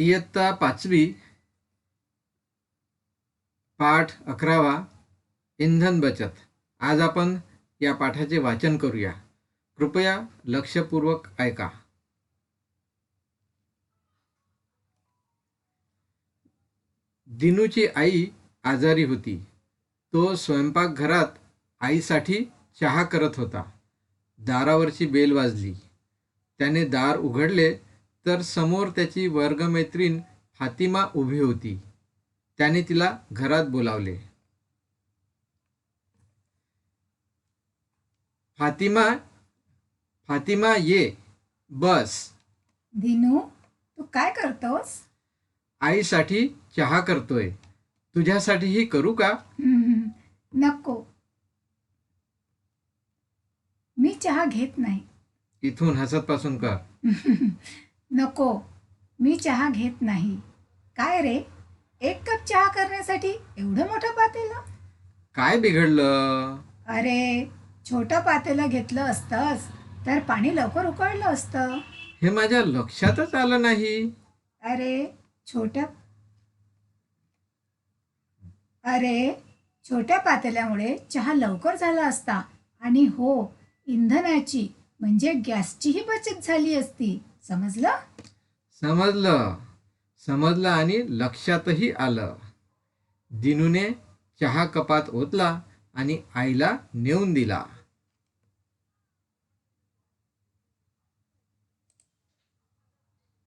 इयत्ता पाचवी पाठ अकरावा इंधन बचत. आज आपण या पाठाचे वाचन करूया. कृपया लक्षपूर्वक ऐका. दिनूची आई आजारी होती. तो स्वयंपाकघरात आईसाठी चहा करत होता. दारावरची बेल वाजली. त्याने दार उघडले तर समोर त्याची वर्गमैत्रीण फातिमा उभी होती. त्याने तिला घरात बोलावले. फातिमा फातिमा ये बस. दिनू तू काय करतोस? आईसाठी चहा करतोय. तुझ्यासाठीही करू का? नको. मी चहा घेत नाही. इथून हसत पासून कर नको मी चहा घेत नाही. काय रे? एक कप चहा करण्यासाठी एवढं मोठं पातेलं? काय बिघडलं? अरे छोटं पातेलं घेतलं असतंस तर पाणी लवकर उकळलं असतं. हे माझ्या लक्षातच आलं नाही. अरे छोट्या अरे छोट्या पातेल्यामुळे चहा लवकर झाला असता. आणि हो इंधनाची म्हणजे गॅसचीही बचत झाली असती. समजलं? समजलं. समजलं आणि लक्षातही आलं. दिनूने चहा कपात ओतला आणि आईला नेऊन दिला.